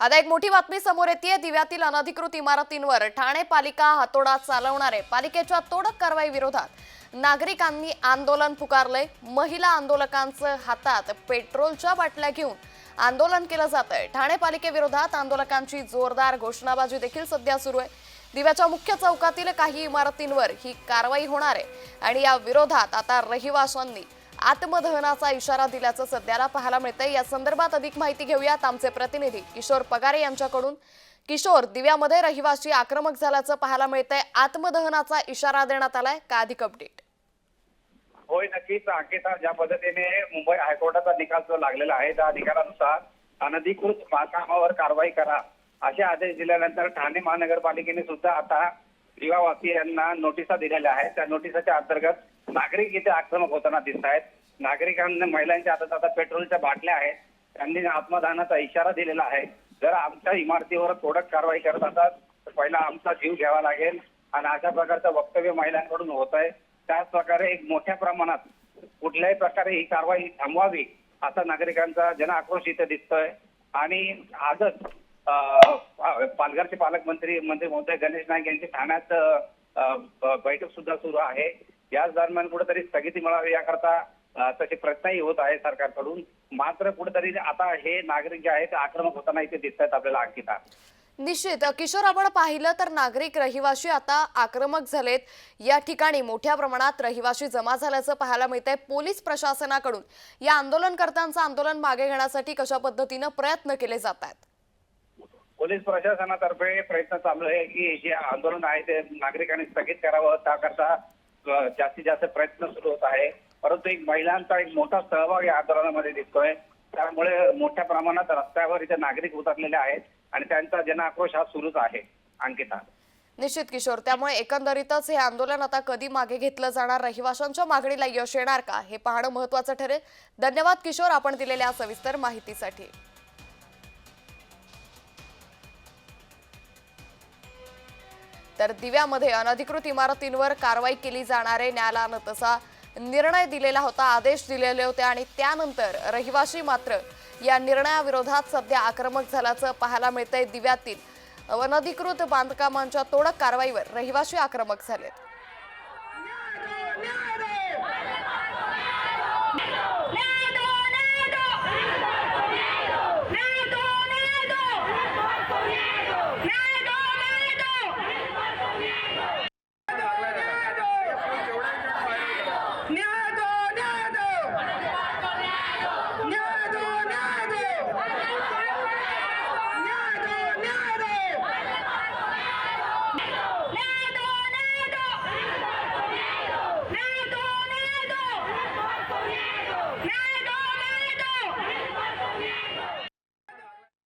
आता एक मोठी बातमी समोर येते दिव्यातील अनधिकृत इमारतींवर ठाणे पालिका हातोडा चालवणारे पालिकेच्या तोडक कारवाई विरोधात नागरिकांनी आंदोलन पुकारलंय. महिला आंदोलकांचं हातात पेट्रोलच्या बाटल्या घेऊन आंदोलन केलं जात आहे ठाणे पालिकेविरोधात आंदोलकांची जोरदार घोषणाबाजी देखील सध्या सुरू आहे. दिव्याच्या मुख्य चौकातील काही इमारतींवर ही कारवाई होणार आहे. आणि या विरोधात आता रहिवाशांनी आत्मदहनाचा इशारा दिल्याचं सध्याला पाहायला मिळतंय. या संदर्भात अधिक माहिती घेऊयात आमचे प्रतिनिधी किशोर पगारे यांच्याकडून. किशोर दिव्यामध्ये रहिवासी आक्रमक झाल्याचं पाहायला मिळतंय. आत्मदहनाचा इशारा देण्यात आलाय. का अधिक अपडेट होय नक्कीच. अंकिता ज्या पद्धतीने मुंबई हायकोर्टाचा निकाल जो लागलेला आहे त्या अधिकारानुसार अनधिकृत बांधकामावर कारवाई करा असे आदेश दिल्यानंतर ठाणे महानगरपालिकेने सुद्धा आता दिवावासियांना नोटिसा दिलेल्या आहेत. त्या नोटिसाच्या अंतर्गत नागरिक इथे आक्रमक होताना दिसत आहेत नागरिकांना महिलांच्या हातात आता पेट्रोलच्या बाटल्या आहेत. त्यांनी आत्मदानाचा इशारा दिलेला आहे. जर आमच्या इमारतीवर तोडक कारवाई करत असतात तर पहिला आमचा जीव घ्यावा लागेल. आणि अशा प्रकारचं वक्तव्य महिलांकडून होत आहे त्याच प्रकारे एक मोठ्या प्रमाणात कुठल्याही प्रकारे ही कारवाई थांबवावी असा नागरिकांचा जन आक्रोश इथे दिसतोय. आणि आजच पालघरचे पालकमंत्री मंत्री महोदय गणेश नाईक यांची ठाण्यात बैठक सुद्धा सुरू आहे. याच दरम्यान कुठेतरी स्थगिती मिळावी याकरता तसे प्रयत्नही होत आहे सरकारकडून. मात्र कुठेतरी आता हे नागरिक जे आहेत ते आक्रमक होताना इथे दिसत आहेत आपल्याला अंकिता निश्चित. किशोर आपण पाहिलं तर नागरिक रहिवाशी आता आक्रमक झालेत. या ठिकाणी मोठ्या प्रमाणात रहिवाशी जमा झाल्याचं पाहायला मिळतंय. पोलीस प्रशासनाकडून या आंदोलनकर्त्यांचं आंदोलन मागे घेण्यासाठी कशा पद्धतीनं प्रयत्न केले जात आहेत पोलीस प्रशासनातर्फे प्रयत्न चालू आहे की जे आंदोलन आहे ते नागरिकांनी स्थगित करावं. त्याकरता जास्तीत जास्त प्रयत्न सुरू होत आहे. परंतु एक महिलांचा एक मोठा सहभाग या आंदोलनामध्ये दिसतोय. त्यामुळे मोठ्या प्रमाणात रस्त्यावर इथे नागरिक उतरलेले आहेत आणि त्यांचा जन आक्रोश हा सुरूच आहे अंकिता. निश्चित किशोर. त्यामुळे एकंदरीतच हे आंदोलन आता कधी मागे घेतलं जाणार? रहिवाशांच्या मागणीला यश येणार का? हे पाहणं महत्वाचं ठरेल. धन्यवाद किशोर. आपण दिलेल्या सविस्तर माहितीसाठी. तर दिव्यामध्ये अनधिकृत इमारतींवर कारवाई केली जाणारे न्यायालयानं तसा निर्णय दिलेला होता आदेश दिलेले होते आणि त्यानंतर रहिवाशी मात्र या निर्णयाविरोधात सध्या आक्रमक झाल्याचं पाहायला मिळतंय. दिव्यातील अनधिकृत बांधकामांच्या तोडक कारवाईवर रहिवाशी आक्रमक झालेत.